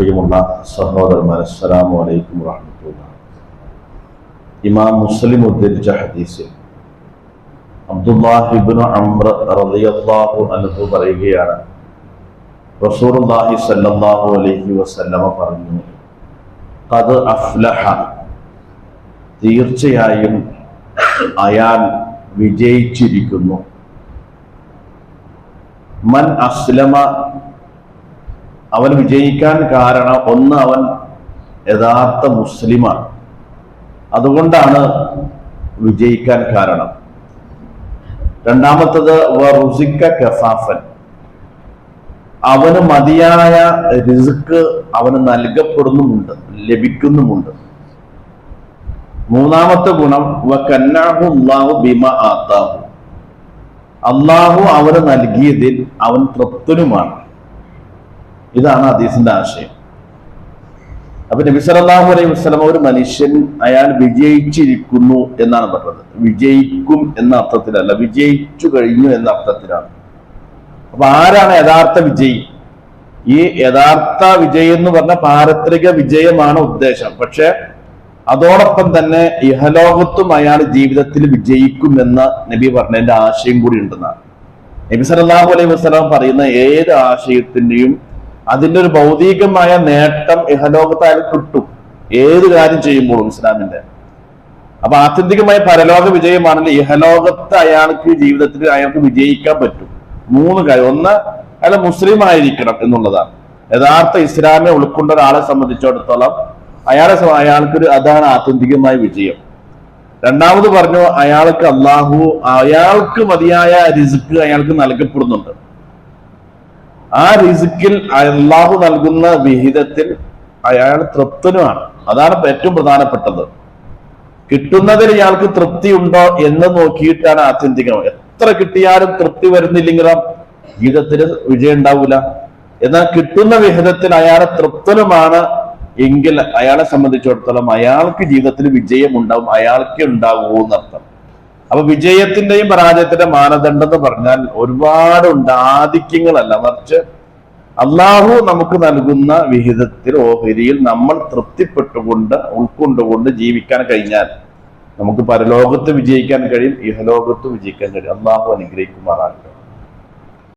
പ്രിയമുള്ള സഹോദരന്മാർ അസ്സലാമു അലൈക്കും വറഹ്മത്തുള്ളാഹി ഇമാം മുസ്ലിം ഉദ്ധരിച്ച ഹദീസിൽ അബ്ദുല്ലാഹിബ്നു അംർ റളിയല്ലാഹു അൻഹു പറയുകയാണ് റസൂലുള്ളാഹി സല്ലല്ലാഹു അലൈഹി വസല്ലമ പറഞ്ഞു ഖദ് അഫ്ലഹ. തീർച്ചയായും അയാൾ വിജയിച്ചിരിക്കുന്നു. മൻ അസ്ലമ അവൻ വിജയിക്കാൻ കാരണം ഒന്ന് അവൻ യഥാർത്ഥ മുസ്ലിമാണ്. അതുകൊണ്ടാണ് വിജയിക്കാൻ കാരണം. രണ്ടാമത്തത് റുസിക്ക കഫാഫൻ അവന് മതിയായ റിസ്ക് അവന് നൽകപ്പെടുന്നുമുണ്ട് ലഭിക്കുന്നുമുണ്ട്. മൂന്നാമത്തെ ഗുണം വ കന്നാഹു അള്ളാഹു ബിമ ആത്താഹു. അള്ളാഹു അവന് നൽകിയതിൽ അവൻ തൃപ്തനുമാണ്. ഇതാണ് ഹദീസിന്റെ ആശയം. അപ്പൊ നബി സല്ലല്ലാഹു അലൈഹി വസല്ലം ഒരു മനുഷ്യൻ അയാൾ വിജയിച്ചിരിക്കുന്നു എന്നാണ് പറഞ്ഞത്. വിജയിക്കും എന്ന അർത്ഥത്തിലല്ല വിജയിച്ചു കഴിഞ്ഞു എന്ന അർത്ഥത്തിലാണ്. അപ്പൊ ആരാണ് യഥാർത്ഥ വിജയി? ഈ യഥാർത്ഥ വിജയം എന്ന് പറഞ്ഞ പാരത്രിക വിജയമാണ് ഉദ്ദേശം. പക്ഷെ അതോടൊപ്പം തന്നെ ഇഹലോകത്തും അയാൾ ജീവിതത്തിൽ വിജയിക്കും എന്ന നബി പറഞ്ഞതിന്റെ ആശയം കൂടി ഉണ്ടെന്നാണ്. നബി സല്ലല്ലാഹു അലൈഹി വസല്ലം പറയുന്ന ഏത് ആശയത്തിന്റെയും അതിന്റെ ഒരു ഭൗതികമായ നേട്ടം ഇഹലോകത്തായാലും കിട്ടും. ഏത് കാര്യം ചെയ്യുമ്പോഴും ഇസ്ലാമിന്റെ അപ്പൊ ആത്യന്തികമായ പരലോക വിജയമാണെങ്കിൽ ഇഹലോകത്ത് അയാൾക്ക് ജീവിതത്തിൽ അയാൾക്ക് വിജയിക്കാൻ പറ്റും. മൂന്ന് കാര്യം. ഒന്ന് അയാൾ മുസ്ലിം ആയിരിക്കണം എന്നുള്ളതാണ്. യഥാർത്ഥ ഇസ്ലാമിനെ ഉൾക്കൊണ്ട ഒരാളെ സംബന്ധിച്ചിടത്തോളം അയാളെ അയാൾക്ക് അയാൾക്കൊരു അതാണ് ആത്യന്തികമായ വിജയം. രണ്ടാമത് പറഞ്ഞു അയാൾക്ക് അള്ളാഹു അയാൾക്ക് മതിയായ റിസ്ക് അയാൾക്ക് നൽകപ്പെടുന്നുണ്ട്. ആ റിസുക്കിൽ അള്ളാഹു നൽകുന്ന വിഹിതത്തിൽ അയാൾ തൃപ്തനുമാണ്. അതാണ് ഏറ്റവും പ്രധാനപ്പെട്ടത്. കിട്ടുന്നതിൽ ഇയാൾക്ക് തൃപ്തി ഉണ്ടോ എന്ന് നോക്കിയിട്ടാണ് ആത്യന്തികം എത്ര കിട്ടിയാലും തൃപ്തി വരുന്നില്ലെങ്കിലും ജീവിതത്തിന് വിജയം ഉണ്ടാവൂല. എന്നാൽ കിട്ടുന്ന വിഹിതത്തിൽ അയാളെ തൃപ്തനുമാണ് എങ്കിൽ അയാളെ സംബന്ധിച്ചിടത്തോളം അയാൾക്ക് ജീവിതത്തിൽ വിജയം ഉണ്ടാവും അയാൾക്ക് ഉണ്ടാവൂ എന്നർത്ഥം. അപ്പൊ വിജയത്തിന്റെയും പരാജയത്തിന്റെ മാനദണ്ഡം എന്ന് പറഞ്ഞാൽ ഒരുപാടുണ്ട് ആധിക്യങ്ങളല്ല. മറിച്ച് അള്ളാഹു നമുക്ക് നൽകുന്ന വിഹിതത്തിൽ ഓഹരിയിൽ നമ്മൾ തൃപ്തിപ്പെട്ടുകൊണ്ട് ഉൾക്കൊണ്ടുകൊണ്ട് ജീവിക്കാൻ കഴിഞ്ഞാൽ നമുക്ക് പരലോകത്ത് വിജയിക്കാൻ കഴിയും ഇഹലോകത്ത് വിജയിക്കാൻ കഴിയും. അള്ളാഹു അനുഗ്രഹിക്കുമാറാകട്ടെ.